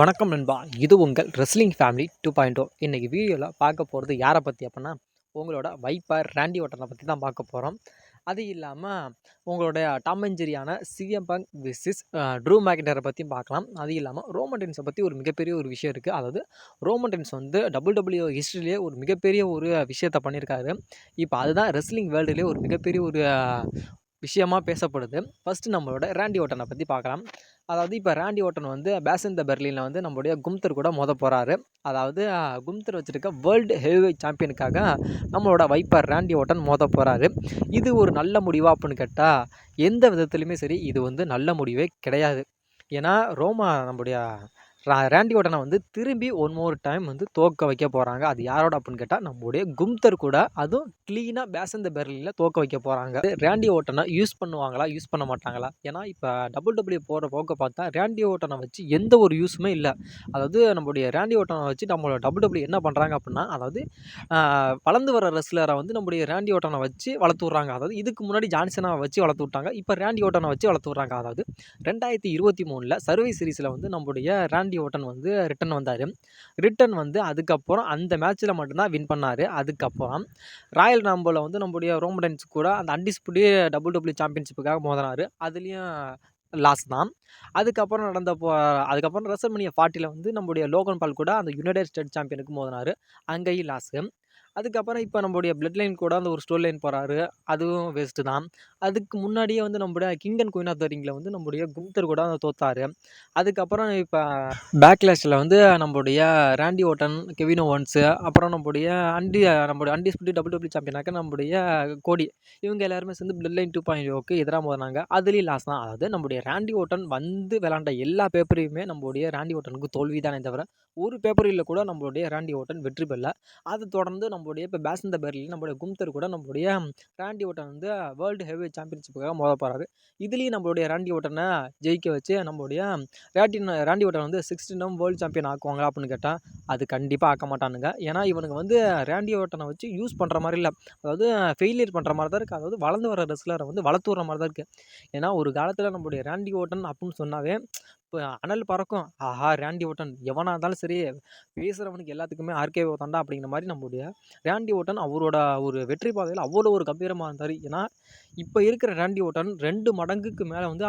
வணக்கம் நண்பா. இது உங்கள் wrestling family two point O இன்றைக்கி வீடியோவில் பார்க்க போகிறது யாரை பற்றி அப்படின்னா உங்களோட வைப்பர் ரேண்டி ஓட்டனை பற்றி தான் பார்க்க போகிறோம் அது இல்லாமல் உங்களுடைய டாம் சிஎம் பங்க் விசிஸ் ட்ரூ மேக்டரை பற்றியும் பார்க்கலாம். அது இல்லாமல் ரோமன் டென்ஸை பற்றி ஒரு மிகப்பெரிய ஒரு விஷயம் இருக்குது அதாவது ரோமண்டென்ஸ் வந்து டபுள் டபிள்யூ ஹிஸ்ட்ரியிலே ஒரு மிகப்பெரிய ஒரு விஷயத்தை பண்ணியிருக்காரு. இப்போ அதுதான் ரெஸ்லிங் வேர்ல்டுலேயே ஒரு மிகப்பெரிய ஒரு விஷயமா பேசப்படுது. ஃபஸ்ட்டு நம்மளோட ரேண்டி ஓட்டனை பற்றி பார்க்கலாம் அதாவது இப்போ ரேண்டி ஓட்டன் வந்து பேசன் த பெர்லினில் வந்து நம்மளுடைய கும்தர் கூட மோத போகிறாரு அதாவது கும்தர் வச்சுருக்க வேர்ல்டு ஹெவிவெயிட் சாம்பியனுக்காக நம்மளோட வைப்பர் ரேண்டி ஓட்டன் மோத போகிறாரு இது ஒரு நல்ல முடிவா அப்படின்னு கேட்டால் எந்த விதத்துலையுமே சரி இது வந்து நல்ல முடிவே கிடையாது. ஏன்னா ரோமா நம்முடைய ரேண்டி ஓட்டனை வந்து திரும்பி ஒன் மோர் டைம் வந்து தோக்க வைக்க போகிறாங்க அது யாரோட அப்படின்னு கேட்டால் நம்முடைய கும்தர் கூட அதுவும் க்ளீனாக பேசந்த பெர்லியில் தோக்க வைக்க போகிறாங்க ரேண்டி ஓட்டனை யூஸ் பண்ணுவாங்களா யூஸ் பண்ண மாட்டாங்களா? ஏன்னா இப்போ டபுள் டபுள்யூ போகிற போக்க பார்த்தா ரேண்டி ஓட்டனை வச்சு எந்த ஒரு யூஸுமே இல்லை. அதாவது நம்முடைய ரேண்டி ஓட்டனை வச்சு நம்மளோட டபுள் டபுள்யூ என்ன பண்ணுறாங்க அப்படின்னா அதாவது வளர்ந்து வர ரெஸ்லரை வந்து நம்முடைய ரேண்டி ஓட்டனை வச்சு வளர்த்து விட்றாங்க. அதாவது இதுக்கு முன்னாடி ஜான்சனை வச்சு வளர்த்து விட்டாங்க இப்போ ரேண்டி ஓட்டனை வச்சு வளர்த்து விட்றாங்க. அதாவது ரெண்டாயிரத்தி இருபத்தி மூணில் சர்வீஸ் சீரீஸில் வந்து நம்முடைய ரேண்டி ராண்டி ஓட்டன் வந்து ரிட்டன் வந்தார். ரிட்டன் வந்து அதுக்கப்புறம் அந்த மேட்ச்சில் மட்டும்தான் வின் பண்ணார். அதுக்கப்புறம் ராயல் ராம்போவில் வந்து நம்முடைய ரோமடன்ஸ் கூட அந்த அண்டிஸ்புடி டபுள் டபுள்யூ சாம்பியன்ஷிப்புக்காக மோதினார். அதுலேயும் லாஸ் தான். அதுக்கப்புறம் நடந்த போ அதுக்கப்புறம் ரெசல்மனியா ஃபார்ட்டியில் வந்து நம்முடைய லோகன் பால் கூட அந்த யுனைடெட் ஸ்டேட் சாம்பியனுக்கு மோதினார். அங்கேயும் லாஸு அதுக்கப்புறம் இப்போ நம்மளுடைய பிளட் லைன் கூட அந்த ஒரு ஸ்டோர் லைன் போகிறாரு அதுவும் வேஸ்ட்டு தான். அதுக்கு முன்னாடியே வந்து நம்முடைய King and Queen of the ரிங்கில் வந்து நம்முடைய கும்தர் கூட தோத்தார். அதுக்கப்புறம் இப்போ பேக்லாஷில் வந்து நம்மளுடைய ரேண்டி ஓட்டன் கெவினோ ஒன்ஸு அப்புறம் நம்முடைய அண்டி நம்முடைய அன்டிஸ்பியூட்டி டபுள் டபுள் சாம்பியனாக்க நம்முடைய கோடி. இவங்க எல்லாருமே சேர்ந்து பிளட் லைன் டூ பாயிண்ட் ஓக்கு எதிராக போனாங்க அதுலேயும் லாஸ் தான். அதாவது நம்முடைய ரேண்டி ஓட்டன் வந்து விளாண்ட எல்லா பேப்பரையுமே நம்மளுடைய ரேண்டி ஓட்டனுக்கு தோல்வி தானே தவிர ஒரு பேப்பரில் கூட நம்மளுடைய ரேண்டி ஓட்டன் வெற்றி பெறல. அதை தொடர்ந்து நம்ம நம்மளுடைய இப்போ பேசந்த பேரில் நம்மளுடைய கும்தர் கூட நம்மளுடைய ராண்டி ஓட்டன் வந்து வேர்ல்டு ஹெவி சாம்பியன்ஷிப்புக்காக மோத போகிறாரு இதுலேயும் நம்மளுடைய ராண்டி ஓட்டனை ஜெயிக்க வச்சு நம்மளுடைய ராட்டின் ராண்டி ஓட்டன் வந்து சிக்ஸ்டீனும் வேர்ல்டு சாம்பியன் ஆக்குவாங்களா அப்படின்னு கேட்டால் அது கண்டிப்பாக ஆக்க மாட்டானுங்க. ஏன்னா இவனுங்க வந்து ரேண்டி ஓட்டனை வச்சு யூஸ் பண்ணுற மாதிரி இல்லை. அதாவது ஃபெயிலியர் பண்ணுற மாதிரி தான் இருக்குது அதாவது வளர்ந்து வர ரெஸ்லரை வந்து வளர்த்து விட்ற மாதிரி தான் இருக்குது ஏன்னா ஒரு காலத்தில் நம்மளுடைய ரேண்டி ஓட்டன் அப்படின்னு சொன்னாவே இப்போ அனல் பறக்கும். ஆஹா ரேண்டி ஓட்டன். எவனாக இருந்தாலும் சரி பேசுகிறவனுக்கு எல்லாத்துக்குமே ஆர்கே தாண்டா அப்படிங்கிற மாதிரி நம்மளுடைய ரேண்டி ஓட்டன் அவரோட ஒரு வெற்றி பாதையில் அவ்வளோ ஒரு கம்பீரமாக இருந்தார். ஏன்னா இப்போ இருக்கிற ரேண்டி ஓட்டன் ரெண்டு மடங்குக்கு மேலே வந்து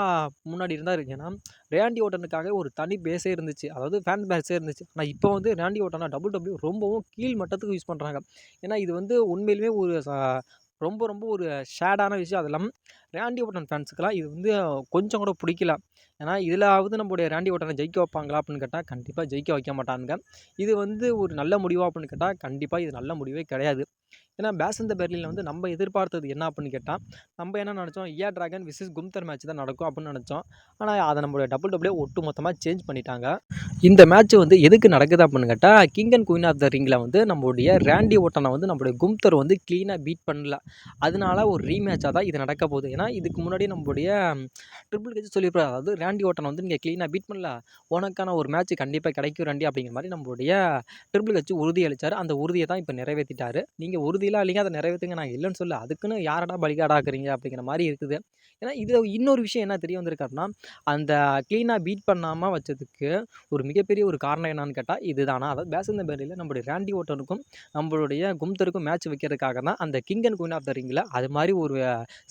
முன்னாடி இருந்தார். ஏன்னா ரேண்டி ஓட்டனுக்காக ஒரு தனி பேஸே இருந்துச்சு. அதாவது ஃபேன் பேஸே இருந்துச்சு. ஆனால் இப்போ வந்து ரேண்டி ஓட்டனா டபுள் டபுள்யூ ரொம்பவும் கீழ் மட்டத்துக்கு யூஸ் பண்ணுறாங்க ஏன்னா இது வந்து உண்மையிலுமே ஒரு ரொம்ப ரொம்ப ஒரு ஷேடான விஷயம். அது இல்லாமல் ரேண்டி ஓட்டன் ஃபேன்ஸுக்கெல்லாம் இது வந்து கொஞ்சம் கூட பிடிக்கல. ஏன்னா இதிலாவது நம்மளுடைய ரேண்டி ஓட்டனை ஜெயிக்க வைப்பாங்களா அப்படின்னு கேட்டால் கண்டிப்பாக ஜெயிக்க வைக்க மாட்டானுங்க. இது வந்து ஒரு நல்ல முடிவா அப்படின்னு கேட்டால் கண்டிப்பாக இது நல்ல முடிவே கிடையாது. ஏன்னா பேசந்த பெர்லியில் வந்து நம்ம எதிர்பார்த்தது என்ன அப்படின்னு கேட்டால் நம்ம என்ன நினச்சோம்? இயா ட்ராகன் விசிஸ் கும்தர் மேட்ச் தான் நடக்கும் அப்படின்னு நினச்சோம். ஆனால் அதை நம்மளுடைய டபுள் டபுளே ஒட்டு மொத்தமாக சேஞ்ச் பண்ணிட்டாங்க. இந்த மேட்ச் வந்து எதுக்கு நடக்குது அப்படின்னு கேட்டால் King and Queen of the ரிங்கில் வந்து நம்மளுடைய ரேண்டி ஓட்டனை வந்து நம்மளுடைய கும்தர் வந்து க்ளீனாக பீட் பண்ணல. அதனால ஒரு ரீமேட்சாக தான் இது நடக்க போகுது. ஏன்னா இதுக்கு முன்னாடி நம்மளுடைய ட்ரிபிள் கட்சி சொல்லியிருப்பார். அதாவது ரேண்டி ஓட்டனை வந்து நீங்கள் க்ளீனாக பீட் பண்ணல. உனக்கான ஒரு மேட்ச் கண்டிப்பாக கிடைக்கும் ரேண்டி அப்படிங்கிற மாதிரி நம்மளுடைய ட்ரிபிள் கட்சி உறுதி அளித்தார் அந்த உறுதியை தான் இப்போ நிறைவேற்றிட்டார் நீங்கள் உறுதி உறுதியெலாம் இல்லைங்க. அதை நிறைவேற்றுங்க நான் இல்லைன்னு சொல்ல அதுக்குன்னு யாரடா பலிகாடாக்குறீங்க அப்படிங்கிற மாதிரி இருக்குது. ஏன்னா இது இன்னொரு விஷயம் என்ன தெரிய வந்திருக்காருன்னா அந்த க்ளீனாக பீட் பண்ணாமல் வச்சதுக்கு ஒரு மிகப்பெரிய ஒரு காரணம் என்னன்னு கேட்டால் இதுதானா? அதாவது பேசந்த பேரில் நம்மளுடைய ரேண்டி ஓட்டனுக்கும் நம்மளுடைய கும்தருக்கும் மேட்ச் வைக்கிறதுக்காக தான் அந்த King and Queen of the ரிங்கில் அது மாதிரி ஒரு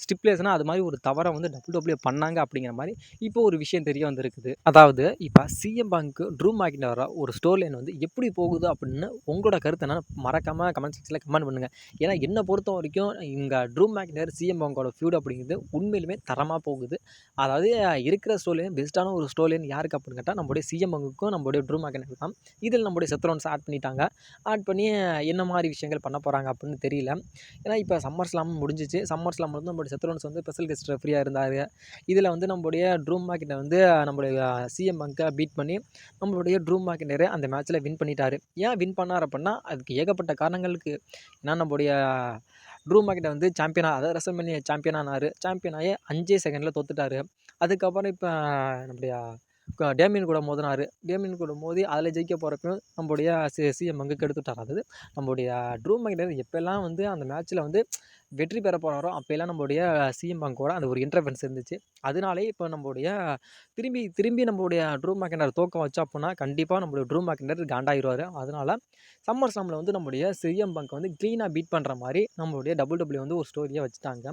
ஸ்டிப்லேஸ்னால் அது மாதிரி ஒரு தவறை வந்து டபுள் டபுள்யூ பண்ணாங்க அப்படிங்கிற மாதிரி இப்போ ஒரு விஷயம் தெரிய வந்திருக்குது. அதாவது இப்போ சிஎம் பேங்க்கு ட்ரூ வர ஒரு ஸ்டோர் லைன் வந்து எப்படி போகுது அப்படின்னு உங்களோட கருத்தை என்ன மறக்காமல் கமெண்ட் செக்ஷனில் கமெண்ட் பண்ணுங்கள் ஏன்னா என்னை பொறுத்த வரைக்கும் இங்கே ட்ரூ மேக்னர் சிஎம் பங்கோட ஃபியூட் அப்படிங்கிறது உண்மையிலுமே தரமாக போகுது. அதாவது இருக்கிற ஸ்டோலையும் பெஸ்ட்டான ஒரு ஸ்டோலைன் யாருக்கு அப்படின்னு கேட்டால் நம்மளுடைய சிஎம் பங்குக்கும் நம்மளுடைய ட்ரூ மேக்னர் தான். இதில் நம்மளுடைய செத்ரோன்ஸ் ஆட் பண்ணிட்டாங்க. ஆட் பண்ணி என்ன மாதிரி விஷயங்கள் பண்ண போகிறாங்க அப்படின்னு தெரியல. ஏன்னா இப்போ சம்மர் ஸ்லாம் முடிஞ்சிச்சு. சம்மர் ஸ்லாம் வந்து நம்மளுடைய செத்ரோன்ஸ் வந்து ஸ்பெஷல் கெஸ்ட் ஃப்ரீயாக இருந்தார். இதில் வந்து நம்மளுடைய ட்ரூம் மேக்னர் வந்து நம்மளுடைய சிஎம் பங்கை பீட் பண்ணி நம்மளுடைய ட்ரூம் மார்க்கெட்டரை அந்த மேட்ச்சில் வின் பண்ணிட்டார். ஏன் வின் பண்ணார் அப்படின்னா அதுக்கு ஏகப்பட்ட காரணங்களுக்கு ஏன்னா நம்ம நம்முடைய ட்ரூ மேக்கிட்ட வந்து சாம்பியனாக அதாவது ரெசல்மேனியா பண்ணி ஆனார் சாம்பியன் ஆகி அஞ்சே செகண்டில் தோத்துட்டார். அதுக்கப்புறம் இப்போ நம்முடைய டேமியன் கூட மோதினார். டேமியன் கூட மோதி அதில் ஜெயிக்க போகிறப்பையும் நம்மளுடைய சி சிஎம் பங்கு கெடுத்துட்டார். அது நம்மளுடைய ட்ரூ மைண்டர் எப்போல்லாம் வந்து அந்த மேட்ச்சில் வந்து வெற்றி பெற போகிறாரோ அப்போல்லாம் நம்முடைய சிஎம் பங்கோட அந்த ஒரு இன்டர்ஃபென்ஸ் இருந்துச்சு. அதனாலே இப்போ நம்மளுடைய திரும்பி திரும்பி நம்மளுடைய ட்ரூ மேக்கண்டர் தோக்க வச்சா அப்படின்னா கண்டிப்பாக நம்மளுடைய ட்ரூ மேக்கண்டர் காண்டாயிருவார் அதனால் சம்மர் ஸ்லாமில் வந்து நம்முடைய சிஎம் பங்க் வந்து க்ளீனாக பீட் பண்ணுற மாதிரி நம்மளுடைய டபுள் டபுள்யூ வந்து ஒரு ஸ்டோரியாக வச்சுட்டாங்க.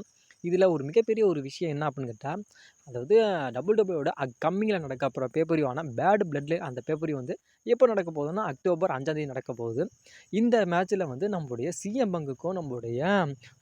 இதில் ஒரு மிகப்பெரிய ஒரு விஷயம் என்ன அப்படின்னு கேட்டால் அதாவது டபுள் டபுள்யூட அக்கம்மிங்கில் நடக்க போகிற பேப்பரிவான பேட் பிளட்ல அந்த பேப்பரி வந்து எப்போ நடக்க போகுதுன்னா அக்டோபர் அஞ்சாந்தேதி நடக்க போகுது. இந்த மேட்ச்சில் வந்து நம்மளுடைய சிஎம் பங்குக்கும் நம்மளுடைய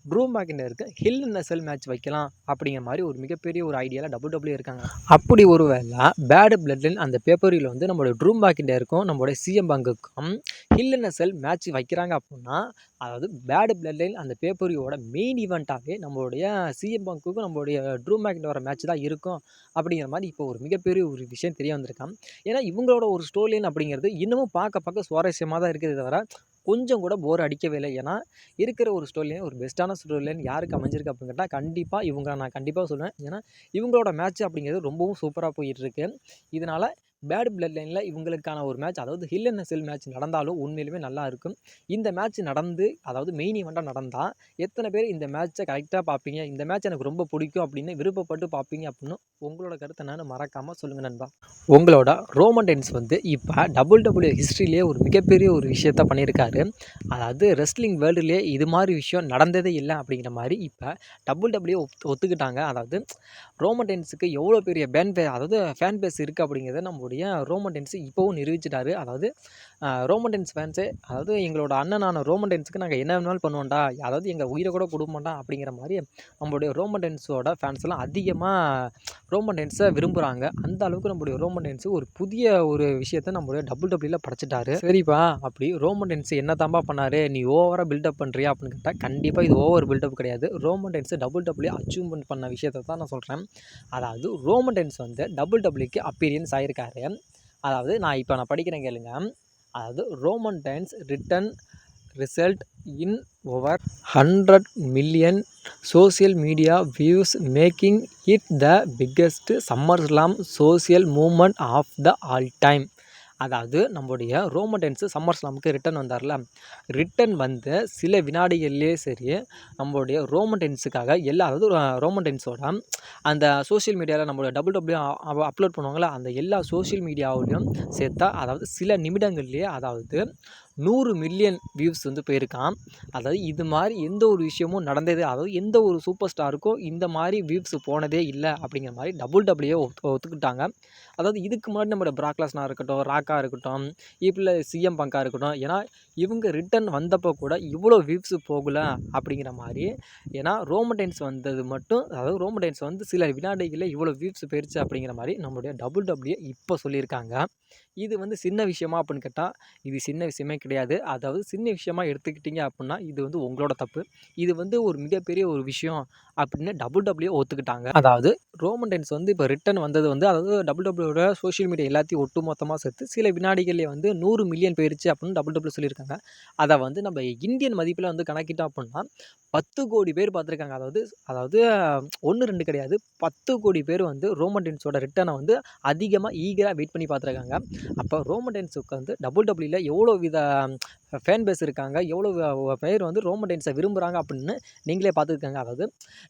Drew மேக்கினருக்கு Hell in a Cell match வைக்கலாம் அப்படிங்கிற மாதிரி ஒரு மிகப்பெரிய ஒரு ஐடியாவில் டபுள் டபுள்யூ இருக்காங்க. அப்படி ஒரு வேளை பேட் பிளட்லைன் அந்த பேப்பரியில் வந்து நம்மளுடைய ட்ரூ மேக்கிண்டருக்கும் நம்மளுடைய CM பங்குக்கும் Hell in a Cell match வைக்கிறாங்க அப்படின்னா அதாவது பேட் பிளட் அந்த பேப்பரியோட மெயின் ஈவெண்ட்டாகவே நம்மளுடைய சிஎம் பங்குக்கும் நம்மளுடைய ட்ரூ வர மேட்ச் தான் இருக்கும். இருக்கும். அப்படிங்கிற மாதிரி இப்போ ஒரு மிகப்பெரிய ஒரு விஷயம் தெரிய வந்திருக்கான் ஏன்னா இவங்களோட ஒரு ஸ்டோரி லைன் அப்படிங்கிறது இன்னமும் பார்க்க பார்க்க சுவாரஸ்யமாக தான் இருக்குது தவிர கொஞ்சம் கூட போர் அடிக்கவே இல்லை. ஏன்னா இருக்கிற ஒரு ஸ்டோரி லைன் ஒரு பெஸ்ட்டான ஸ்டோரி லைன் யாருக்கு அமைஞ்சிருக்கு அப்படின்னு கேட்டால் கண்டிப்பாக இவங்க நான் கண்டிப்பாக சொல்லுவேன் ஏன்னா இவங்களோட மேட்ச் அப்படிங்கிறது ரொம்பவும் சூப்பராக போயிட்டுருக்கு இதனால் பேட் பிளட் லைனில் இவங்களுக்கான ஒரு மேட்ச் அதாவது ஹில் அண்ட் செல் மேட்ச் நடந்தாலும் உண்மையிலுமே நல்லா இருக்கும். இந்த மேட்ச் நடந்து அதாவது மெயின் ஈவெண்ட்டாக நடந்தால் எத்தனை பேர் இந்த மேட்ச்சை கரெக்டாக பார்ப்பீங்க? இந்த மேட்ச் எனக்கு ரொம்ப பிடிக்கும் அப்படின்னு விருப்பப்பட்டு பார்ப்பீங்க அப்படின்னு உங்களோட கருத்தை நான் மறக்காமல் சொல்லுங்கள் நண்பா. உங்களோட ரோமன் டென்ஸ் வந்து இப்போ டபுள் டபுள்யூ ஹிஸ்ட்ரியிலே ஒரு மிகப்பெரிய ஒரு விஷயத்த பண்ணியிருக்காரு. அதாவது ரெஸ்லிங் வேர்ல்டுலேயே இது மாதிரி விஷயம் நடந்ததே இல்லை அப்படிங்கிற மாதிரி இப்போ டபுள் டபுள்யூ ஒத்துக்கிட்டாங்க. அதாவது ரோமன் டென்ஸுக்கு எவ்வளோ பெரிய பேன் பே அதாவது ஃபேன் பேஸ் இருக்குது அப்படிங்கிறத நம்ம ரோமன் டென்ஸு இப்போவும் நிரூபிச்சிட்டாரு. அதாவது ரோமன் டென்ஸ் ஃபேன்ஸு அதாவது எங்களோட அண்ணனான ரோமன் டென்ஸுக்கு நாங்கள் என்ன வேணாலும் பண்ணுவோம்டா. அதாவது எங்கள் உயிரை கூட கொடுப்போம்டா அப்படிங்கிற மாதிரி நம்மளுடைய ரோமன் டென்ஸோட ஃபேன்ஸ்லாம் அதிகமாக ரோமன் டென்ஸை விரும்புகிறாங்க அந்த அளவுக்கு நம்மளுடைய ரோமன் டென்ஸு ஒரு புதிய ஒரு விஷயத்தை நம்மளுடைய டபுள் டபுள்யூல படைச்சிட்டாரு. சரிப்பா அப்படி ரோமன் டென்ஸ் என்ன தாம்பா பண்ணாரு? நீ ஓவராக பில்டப் பண்ணுறியா அப்படின்னு கேட்டால் கண்டிப்பாக இது ஓவர் பில்டப் கிடையாது. Roman Reigns double W achievement பண்ண விஷயத்தை தான் நான் சொல்கிறேன் அதாவது ரோமன் டென்ஸ் வந்து டபுள் டபுள்யூக்கு அப்பீரியன்ஸ் ஆயிருக்காரு. அதாவது நான் இப்போ நான் படிக்கிறேன் கேளுங்க. அதாவது Roman times return result in over hundred million social media views making it the biggest Summer Slam social moment of the all time அதாவது நம்முடைய ரோமடென்ஸு சம்மர் ஸ்லாமுக்கு ரிட்டன் வந்தார்ல. ரிட்டன் வந்து சில வினாடிகள்லேயே சரி நம்மளுடைய ரோமடென்ஸுக்காக எல்லா அதாவது ரோமடென்ஸோட அந்த சோஷியல் மீடியாவில் நம்மளோட டபுள் டபுள்யூ அப்லோட் பண்ணுவாங்களா அந்த எல்லா சோஷியல் மீடியாவிலையும் சேர்த்தா அதாவது சில நிமிடங்கள்லேயே அதாவது நூறு மில்லியன் வியூஸ் வந்து போயிருக்கான் அதாவது இது மாதிரி எந்த ஒரு விஷயமும் நடந்தது அதாவது எந்த ஒரு சூப்பர் ஸ்டாருக்கும் இந்த மாதிரி வியூஸ் போனதே இல்லை அப்படிங்கிற மாதிரி டபுள் டபுள்யூ ஒத்து ஒத்துக்கிட்டாங்க. அதாவது இதுக்கு முன்னாடி நம்மளோட பிராக்லாஸ்னா இருக்கட்டும் ராக்காக இருக்கட்டும் இப்போ சிஎம் பங்காக இருக்கட்டும் ஏன்னா இவங்க ரிட்டன் வந்தப்போ கூட இவ்வளோ வியூஸ் போகல அப்படிங்கிற மாதிரி ஏன்னா ரோமடைன்ஸ் வந்தது மட்டும் அதாவது ரோமடைன்ஸ் வந்து சில வினாடிகளில் இவ்வளோ வியூஸ் போயிடுச்சு அப்படிங்கிற மாதிரி நம்மளுடைய டபுள் டபுள்யூ இப்போ சொல்லியிருக்காங்க. இது வந்து சின்ன விஷயமா அப்படின்னு கேட்டால் இது சின்ன விஷயமே கிடையாது. அதாவது சின்ன விஷயமா எடுத்துக்கிட்டிங்க அப்படின்னா இது வந்து உங்களோட தப்பு. இது வந்து ஒரு மிகப்பெரிய ஒரு விஷயம் அப்படின்னு டபுள் டபுள்யூ ஒத்துக்கிட்டாங்க. அதாவது ரோமன் டைம்ஸ் வந்து இப்போ ரிட்டன் வந்தது வந்து அதாவது டபுள் டபுள்யூட சோஷியல் மீடியா எல்லாத்தையும் ஒட்டு மொத்தமாக சேர்த்து சில வினாடிகளே வந்து நூறு மில்லியன் போயிருச்சு அப்படின்னு டபுள் டபுள்யூ சொல்லியிருக்காங்க. அதை வந்து நம்ம இந்தியன் மதிப்பில் வந்து கணக்கிட்டோம் அப்படின்னா பத்து கோடி பேர் பார்த்துருக்காங்க. அதாவது அதாவது ஒன்று ரெண்டு கிடையாது. பத்து கோடி பேர் வந்து ரோமன் டென்ஸோட ரிட்டனை வந்து அதிகமாக ஈகராக வெயிட் பண்ணி பார்த்துருக்காங்க. அப்போ ரோமன் டென்ஸுக்கு வந்து டபுள் டபுள்யூல எவ்வளோ வித ஃபேன் பேஸ் இருக்காங்க. எவ்வளோ பேர் வந்து ரோமன் டென்ஸை விரும்புகிறாங்க அப்படின்னு நீங்களே பார்த்துருக்காங்க. அதாவது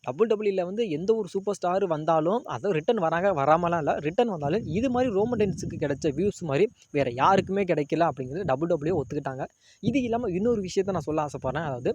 டபுள் டபுள்யூல வந்து எந்த ஒரு சூப்பர் ஸ்டார் வந்தாலும் அதாவது ரிட்டன் வராங்க வராமலாம் இல்லை. ரிட்டன் வந்தாலும் இது மாதிரி ரோமன் டென்ஸுக்கு கிடைச்ச வியூஸ் மாதிரி வேறு யாருக்குமே கிடைக்கல அப்படிங்கிறது டபுள் டபுள்யூ ஒத்துக்கிட்டாங்க. இது இல்லாமல் இன்னொரு விஷயத்த நான் சொல்ல ஆசைப்பட்றேன். அதாவது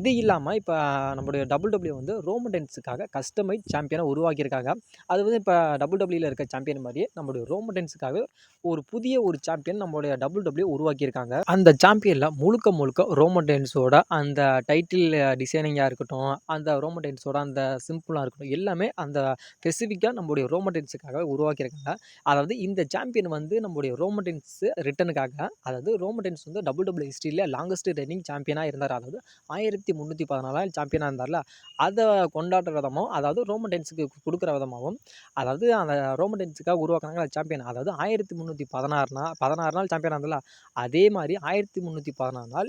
இது இல்லாமல் இப்போ நம்மளுடைய டபுள் டபுள்யூ வந்து ரோமன் டென்ஸுக்காக கஸ்டமைஸ் சாம்பியனை உருவாக்கியிருக்காங்க. அது வந்து இப்போ டபுள் டபுள்யூல இருக்க சாம்பியன் மாதிரியே நம்மளுடைய ரோமன் டைன்ஸுக்காக ஒரு புதிய ஒரு சாம்பியன் நம்மளுடைய டபுள் டபுள்யூ உருவாக்கியிருக்காங்க. அந்த சாம்பியனில் முழுக்க முழுக்க ரோமன் டென்ஸோட அந்த டைட்டில் டிசைனிங்காக இருக்கட்டும் அந்த ரோமன் டென்ஸோட அந்த சிம்பிளாக இருக்கட்டும் எல்லாமே அந்த ஸ்பெசிஃபிக்காக நம்மளுடைய ரோமன் டென்ஸுக்காக உருவாக்கியிருக்காங்க. அதாவது இந்த சாம்பியன் வந்து நம்மளுடைய ரோமன் டென்ஸ் ரிட்டனுக்காக அதாவது ரோமன் டென்ஸ் வந்து டபுள் டபுள் ஹிஸ்ட்ரியில் லாங்கஸ்ட் ரன்னிங் சாம்பியனாக இருந்தார். அதாவது ஆயிரத்தி முந்நூற்றி பதினாலாம் சாம்பியனாக இருந்தார்ல. அதை கொண்டாடுற விதமும் அதாவது ரோமன் டென்ஸுக்கு கொடுக்குற விதமாகவும் அதாவது அந்த ரோமன் டென்ஸுக்காக உருவாக்குனாங்க சாம்பியன். அதாவது ஆயிரத்தி முந்நூற்றி பதினாறுனா பதினாறு நாள் சாம்பியனாக இருந்தால அதே மாதிரி ஆயிரத்தி முந்நூற்றி பதினாறு நாள்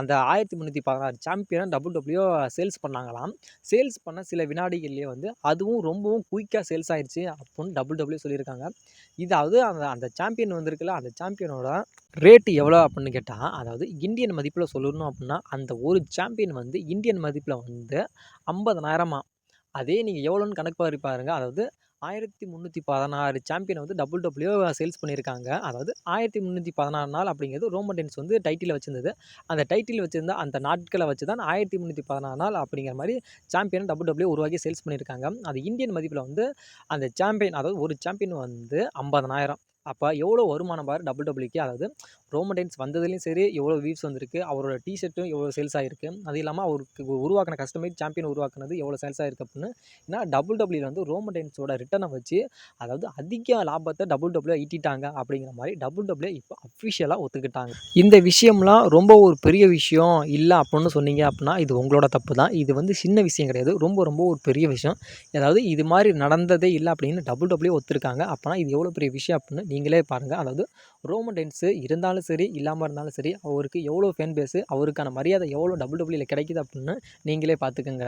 அந்த ஆயிரத்தி முந்நூற்றி பதினாறு சாம்பியனை டபுள்யூ சேல்ஸ் பண்ணாங்களாம். சேல்ஸ் பண்ண சில வினாடிகள்லேயே வந்து அதுவும் ரொம்பவும் குயிக்காக சேல்ஸ் ஆயிடுச்சு அப்புடின்னு டபுள்யூ சொல்லியிருக்காங்க. இதாவது அந்த அந்த சாம்பியன் வந்திருக்குல்ல அந்த சாம்பியனோட ரேட்டு எவ்வளோ அப்படின்னு கேட்டால் அதாவது இந்தியன் மதிப்பில் சொல்லணும் அப்படின்னா அந்த ஒரு சாம்பியன் வந்து இந்தியன் மதிப்பில் வந்து ஐம்பதனாயிரமா அதே நீங்கள் எவ்வளோன்னு கணக்கு பாருங்க. அதாவது ஆயிரத்தி முந்நூற்றி பதினாறு சாம்பியனை வந்து டபுள் டபுள்யூ சேல்ஸ் பண்ணியிருக்காங்க. அதாவது ஆயிரத்தி முந்நூற்றி பதினாறு நாள் அப்படிங்கிறது ரோமன் டென்ஸ் வந்து டைட்டில் வச்சிருந்தது. அந்த டைட்டில் வச்சிருந்த அந்த நாட்களை வச்சு தான் ஆயிரத்தி முந்நூற்றி பதினாறு நாள் அப்படிங்கிற மாதிரி சாம்பியன் டபுள் டபுள்யூ உருவாக்கி சேல்ஸ் பண்ணியிருக்காங்க. அது இந்தியன் மதிப்பில் வந்து அந்த சாம்பியன் அதாவது ஒரு சாம்பியன் வந்து ஐம்பதனாயிரம் அப்போ எவ்வளோ வருமானம் பாரு டபுள் டபுள்யூக்கு அதாவது ரோமன் டைன்ஸ் வந்ததுலேயும் சரி எவ்வளோ வியூஸ் வந்திருக்கு அவரோட டிஷர்ட்டும் எவ்வளோ சேல்ஸ் ஆகிருக்கு அது இல்லாமல் அவருக்கு உருவாக்கின கஸ்டமைஸ் சாம்பியன் உருவாக்குனது எவ்வளோ சேல்ஸ் ஆகிருக்கு அப்படின்னு ஏன்னா டபுள் டபுள்யூல வந்து ரோமன் டைன்ஸோட ரிட்டனை வச்சு அதாவது அதிக லாபத்தை டபுள் டபுள்யூ ஈட்டிட்டாங்க அப்படிங்கிற மாதிரி டபுள் டபுள்யூ இப்போ அஃபிஷியலாக ஒத்துக்கிட்டாங்க. இந்த விஷயம்லாம் ரொம்ப ஒரு பெரிய விஷயம் இல்லை அப்படின்னு சொன்னீங்க அப்படின்னா இது உங்களோட தப்பு தான். இது வந்து சின்ன விஷயம் கிடையாது. ரொம்ப ரொம்ப ஒரு பெரிய விஷயம். அதாவது இது மாதிரி நடந்ததே இல்லை அப்படின்னு டபுள் டபுள்யூ ஒத்துருக்காங்க. அப்போனா இது எவ்வளோ பெரிய விஷயம் அப்படின்னு நீங்களே பாருங்கள் அதாவது ரோமன் டென்ஸு இருந்தாலும் சரி இல்லாமல் இருந்தாலும் சரி அவருக்கு எவ்வளோ ஃபேன் பேஸு அவருக்கான மரியாதை எவ்வளோ டபுள் டபுள்யூல கிடைக்குது அப்படின்னு நீங்களே பார்த்துக்கங்க.